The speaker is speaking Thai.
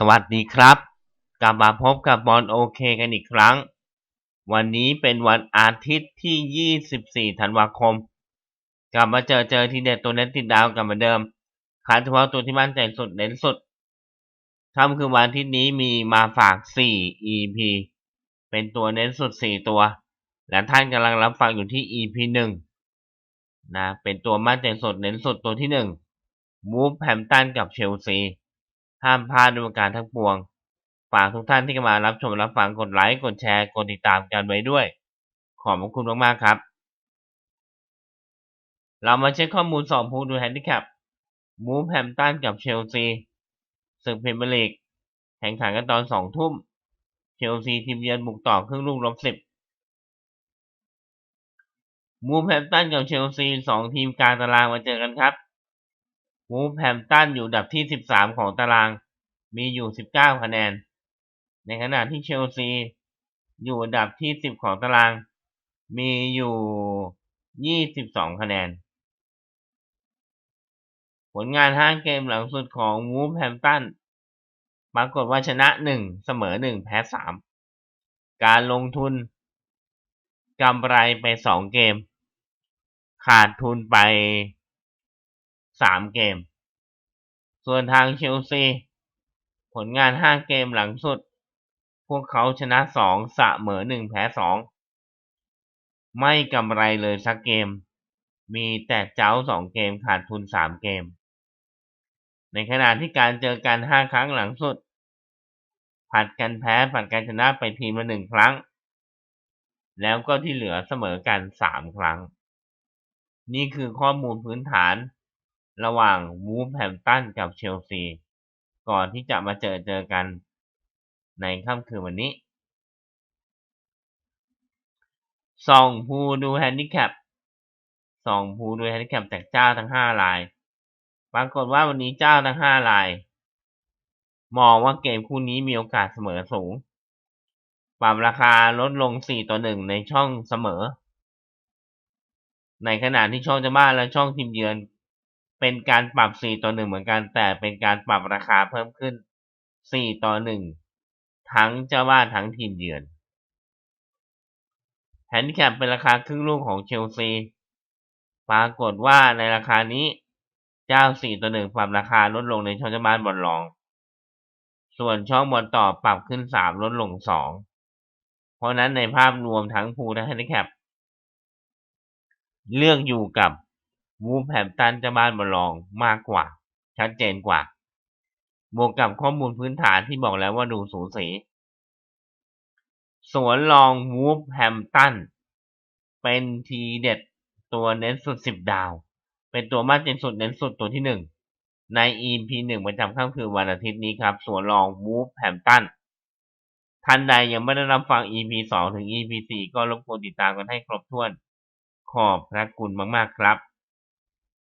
สวัสดีครับ กลับมาพบกับบอลโอเคกันอีกครั้ง วันนี้เป็นวันอาทิตย์ที่ 24 ธันวาคม กลับมาเจอเจอทีเด็ดตัวเน็ตติดดาวกันเหมือนเดิมคัดเฉพาะตัวที่มั่นใจสุดเน้นสุดค่ำคือวันอาทิตย์นี้มีมาฝาก 4 EP เป็นตัวเน้นสุด 4 ตัว และท่านกำลังรับฟังอยู่ที่ EP 1นะเป็นตัวมั่นใจสุดเน้นสุดตัวที่ 1 มูฟแฮมตันกับเชลซี ห้ามพลาดด้วยการทั้งปวง ฝากทุกท่านที่เข้ามารับชมรับฟังกดไลค์กดแชร์กดติดตามกันไว้ด้วย ขอบคุณมากๆครับ เรามาเช็คข้อมูลสองผู้ดูแฮนดิแคปมูฟแฮมตันกับเชลซีศึกพรีเมียร์ลีกแข่งขันกันตอนสองทุ่มเชลซีทีมเยือนบุกต่อครึ่งลูกลบสิบมูฟแฮมตันกับเชลซีสองทีมกลางตารางมาเจอกันครับ วูฟแฮมตันอยู่ดับที่ 13 ของตาราง มีอยู่ 19 คะแนน ในขณะที่เชลซี อยู่ดับที่ 10 ของตาราง มีอยู่ 22 คะแนน ผลงาน5เกมหลังสุดของวูฟแฮมตันปรากฏว่าชนะ 1 เสมอ 1 แพ้ 3 การลงทุนกำไรไป 2 เกม ขาดทุนไป สามเกม ส่วนทางเชลซี ผลงานห้าเกมหลังสุด พวกเขาชนะสองเสมอหนึ่งแพ้สองไม่กำไรเลยสักเกม มีแต่เจ้าสองเกมขาดทุนสามเกม ในขณะที่การเจอกันห้าครั้งหลังสุด ผัดกันแพ้ผัดกันชนะไปทีมละหนึ่งครั้ง แล้วก็ที่เหลือเสมอกันสามครั้ง นี่คือข้อมูลพื้นฐาน ระหว่างวูฟแฮมตันกับเชลซี ก่อนที่จะมาเจอเจอกันในค่ำคืนวันนี้ส่องผู้ดูแฮนดิแคปส่องผู้ดูแฮนดิแคปจากเจ้าทั้งห้ารายปรากฏว่าวันนี้เจ้าทั้งห้าราย มองว่าเกมคู่นี้มีโอกาสเสมอสูง ปรับราคาลดลง4ต่อ1ในช่องเสมอ ในขณะที่ช่องจะบ้านและช่องทีมเยือน เป็นการปรับ 4 ต่อ 1 เหมือนกัน แต่เป็นการปรับราคาเพิ่มขึ้น 4 ต่อ 1 ทั้งเจ้าบ้านทั้งทีมเยือนแฮนดิแคปเป็นราคาครึ่งลูกของเชลซี ปรากฏว่าในราคานี้เจ้า 4 ต่อ 1 ปรับราคาลดลงในช่องเจ้าบ้านบอลรอง ส่วนช่องบอลต่อปรับขึ้น 3 ลดลง 2 เพราะนั้นในภาพรวมทั้งพูและแฮนดิแคปเลือกอยู่กับ วูฟแฮมตันจะบานบอลลองมากกว่า ชัดเจนกว่า บวกกับข้อมูลพื้นฐานที่บอกแล้วว่าดูสูสีสวนลองวูฟแฮมตันเป็นทีเด็ดตัวเน้นสุดสิบดาว เป็นตัวมากเจนสุดเน้นสุดตัวที่หนึ่งใน EP หนึ่งประจำค่ำคืนวันอาทิตย์นี้ครับสวนลองวูฟแฮมตันท่านใดยังไม่ได้รับฟัง EP สองถึง EP สี่ก็รบกวนติดตามกันให้ครบถ้วน ขอบพระคุณมาก ๆ ครับ